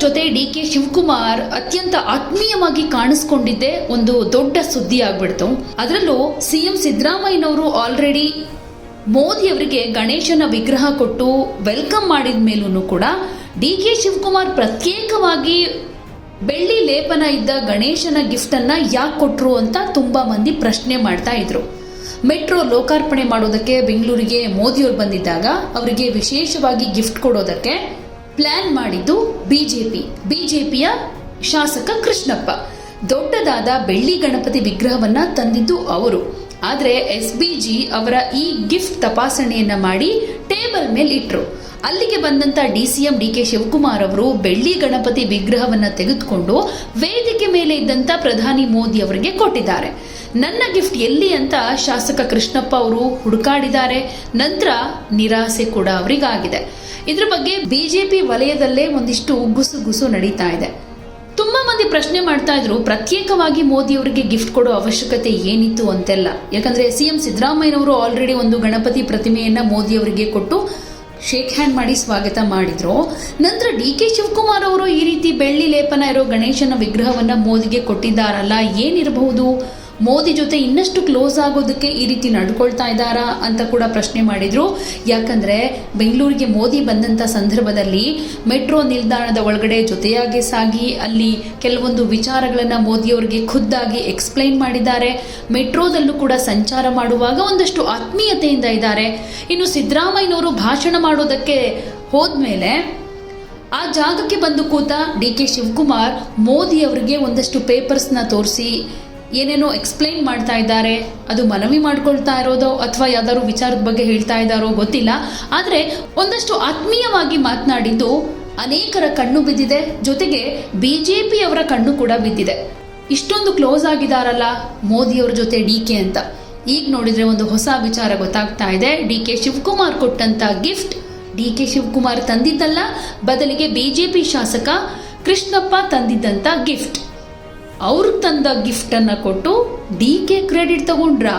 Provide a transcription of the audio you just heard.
ಜೊತೆ D K Shivakumar ಅತ್ಯಂತ ಆತ್ಮೀಯವಾಗಿ ಕಾಣಿಸ್ಕೊಂಡಿದ್ದೆ ಒಂದು ದೊಡ್ಡ ಸುದ್ದಿ ಆಗ್ಬಿಡ್ತು ಅದರಲ್ಲೂ ಸಿಎಂ ಸಿದ್ದರಾಮಯ್ಯನವರು ಆಲ್ರೆಡಿ ಮೋದಿ ಅವರಿಗೆ ಗಣೇಶನ ವಿಗ್ರಹ ಕೊಟ್ಟು ವೆಲ್ಕಮ್ ಮಾಡಿದ ಮೇಲೂ ಕೂಡ ಡಿ ಕೆ ಶಿವಕುಮಾರ್ ಪ್ರತ್ಯೇಕವಾಗಿ ಬೆಳ್ಳಿ ಲೇಪನ ಇದ್ದ ಗಣೇಶನ ಗಿಫ್ಟ್ ಅನ್ನ ಯಾಕೆ ಕೊಟ್ರು ಅಂತ ತುಂಬಾ ಮಂದಿ ಪ್ರಶ್ನೆ ಮಾಡ್ತಾ ಇದ್ರು. ಮೆಟ್ರೋ ಲೋಕಾರ್ಪಣೆ ಮಾಡೋದಕ್ಕೆ ಬೆಂಗಳೂರಿಗೆ ಮೋದಿಯವರು ಬಂದಿದ್ದಾಗ ಅವರಿಗೆ ವಿಶೇಷವಾಗಿ ಗಿಫ್ಟ್ ಕೊಡೋದಕ್ಕೆ ಪ್ಲಾನ್ ಮಾಡಿದ್ದು ಬಿಜೆಪಿ. ಬಿಜೆಪಿಯ ಶಾಸಕ ಕೃಷ್ಣಪ್ಪ. ದೊಡ್ಡದಾದ ಬೆಳ್ಳಿ ಗಣಪತಿ ವಿಗ್ರಹವನ್ನ ತಂದಿದ್ದು ಅವರು. ಆದರೆ ಎಸ್ ಬಿ ಜಿ ಅವರ ಈ ಗಿಫ್ಟ್ ತಪಾಸಣೆಯನ್ನ ಮಾಡಿ ಟೇಬಲ್ ಮೇಲೆ ಇಟ್ರು. ಅಲ್ಲಿಗೆ ಬಂದಂತ D C M D K Shivakumar ಅವರು ಬೆಳ್ಳಿ ಗಣಪತಿ ವಿಗ್ರಹವನ್ನ ತೆಗೆದುಕೊಂಡು ವೇದಿಕೆ ಮೇಲೆ ಇದ್ದಂತ ಪ್ರಧಾನಿ ಮೋದಿ ಅವರಿಗೆ ಕೊಟ್ಟಿದ್ದಾರೆ. ನನ್ನ ಗಿಫ್ಟ್ ಎಲ್ಲಿ ಅಂತ ಶಾಸಕ ಕೃಷ್ಣಪ್ಪ ಅವರು ಹುಡುಕಾಡಿದ್ದಾರೆ. ನಂತರ ನಿರಾಸೆ ಕೂಡ ಅವರಿಗಾಗಿದೆ. ಇದ್ರ ಬಗ್ಗೆ ಬಿಜೆಪಿ ವಲಯದಲ್ಲೇ ಒಂದಿಷ್ಟು ಗುಸು ನಡೀತಾ ಇದೆ. ಮಂದಿ ಪ್ರಶ್ನೆ ಮಾಡ್ತಾ ಇದ್ರು, ಪ್ರತ್ಯೇಕವಾಗಿ ಮೋದಿ ಅವರಿಗೆ ಗಿಫ್ಟ್ ಕೊಡೋ ಅವಶ್ಯಕತೆ ಏನಿತ್ತು ಅಂತೆಲ್ಲ. ಯಾಕಂದ್ರೆ ಸಿಎಂ ಸಿದ್ದರಾಮಯ್ಯನವರು ಆಲ್ರೆಡಿ ಒಂದು ಗಣಪತಿ ಪ್ರತಿಮೆಯನ್ನ ಮೋದಿ ಅವರಿಗೆ ಕೊಟ್ಟು ಶೇಕ್ ಹ್ಯಾಂಡ್ ಮಾಡಿ ಸ್ವಾಗತ ಮಾಡಿದ್ರು. ನಂತರ ಡಿ ಕೆ ಶಿವಕುಮಾರ್ ಅವರು ಈ ರೀತಿ ಬೆಳ್ಳಿ ಲೇಪನ ಇರೋ ಗಣೇಶನ ವಿಗ್ರಹವನ್ನ ಮೋದಿಗೆ ಕೊಟ್ಟಿದ್ದಾರಲ್ಲ, ಏನಿರಬಹುದು? ಮೋದಿ ಜೊತೆ ಇನ್ನಷ್ಟು ಕ್ಲೋಸ್ ಆಗೋದಕ್ಕೆ ಈ ರೀತಿ ನಡ್ಕೊಳ್ತಾ ಇದ್ದಾರಾ ಅಂತ ಕೂಡ ಪ್ರಶ್ನೆ ಮಾಡಿದ್ರು. ಯಾಕಂದ್ರೆ ಬೆಂಗಳೂರಿಗೆ ಮೋದಿ ಬಂದಂತ ಸಂದರ್ಭದಲ್ಲಿ ಮೆಟ್ರೋ ನಿಲ್ದಾಣದ ಒಳಗಡೆ ಜೊತೆಯಾಗಿ ಸಾಗಿ, ಅಲ್ಲಿ ಕೆಲವೊಂದು ವಿಚಾರಗಳನ್ನು ಮೋದಿಯವರಿಗೆ ಖುದ್ದಾಗಿ ಎಕ್ಸ್ಪ್ಲೈನ್ ಮಾಡಿದ್ದಾರೆ. ಮೆಟ್ರೋದಲ್ಲೂ ಕೂಡ ಸಂಚಾರ ಮಾಡುವಾಗ ಒಂದಷ್ಟು ಆತ್ಮೀಯತೆಯಿಂದ ಇದ್ದಾರೆ. ಇನ್ನು ಸಿದ್ದರಾಮಯ್ಯನವರು ಭಾಷಣ ಮಾಡೋದಕ್ಕೆ ಹೋದ್ಮೇಲೆ ಆ ಜಾಗಕ್ಕೆ ಬಂದು ಕೂತ ಡಿ ಕೆ ಶಿವಕುಮಾರ್ ಮೋದಿ ಅವರಿಗೆ ಒಂದಷ್ಟು ಪೇಪರ್ಸ್ನ ತೋರಿಸಿ ಏನೇನೋ ಎಕ್ಸ್ಪ್ಲೈನ್ ಮಾಡ್ತಾ ಇದ್ದಾರೆ, ಅದು ಮನವಿ ಮಾಡ್ಕೊಳ್ತಾ ಇರೋದೋ ಅಥವಾ ಯಾವ್ದಾದ್ರು ವಿಚಾರದ ಬಗ್ಗೆ ಹೇಳ್ತಾ ಇದ್ದಾರೋ ಗೊತ್ತಿಲ್ಲ. ಆದರೆ ಒಂದಷ್ಟು ಆತ್ಮೀಯವಾಗಿ ಮಾತನಾಡಿದ್ದು ಅನೇಕರ ಕಣ್ಣು ಬಿದ್ದಿದೆ. ಜೊತೆಗೆ ಬಿಜೆಪಿ ಅವರ ಕಣ್ಣು ಕೂಡ ಬಿದ್ದಿದೆ. ಇಷ್ಟೊಂದು ಕ್ಲೋಸ್ ಆಗಿದಾರಲ್ಲ ಮೋದಿ ಅವ್ರ ಜೊತೆ ಡಿ ಕೆ ಅಂತ. ಈಗ ನೋಡಿದ್ರೆ ಒಂದು ಹೊಸ ವಿಚಾರ ಗೊತ್ತಾಗ್ತಾ ಇದೆ. ಡಿ ಕೆ ಶಿವಕುಮಾರ್ ಕೊಟ್ಟಂತ ಗಿಫ್ಟ್ ಡಿ ಕೆ ಶಿವಕುಮಾರ್ ತಂದಿದ್ದಲ್ಲ. ಬದಲಿಗೆ ಬಿಜೆಪಿ ಶಾಸಕ ಕೃಷ್ಣಪ್ಪ ತಂದಿದ್ದಂತ ಗಿಫ್ಟ್ ಅವ್ರು ತಂದ ಗಿಫ್ಟನ್ನು ಕೊಟ್ಟು ಡಿ ಕೆ ಕ್ರೆಡಿಟ್ ತಗೊಂಡ್ರಾ.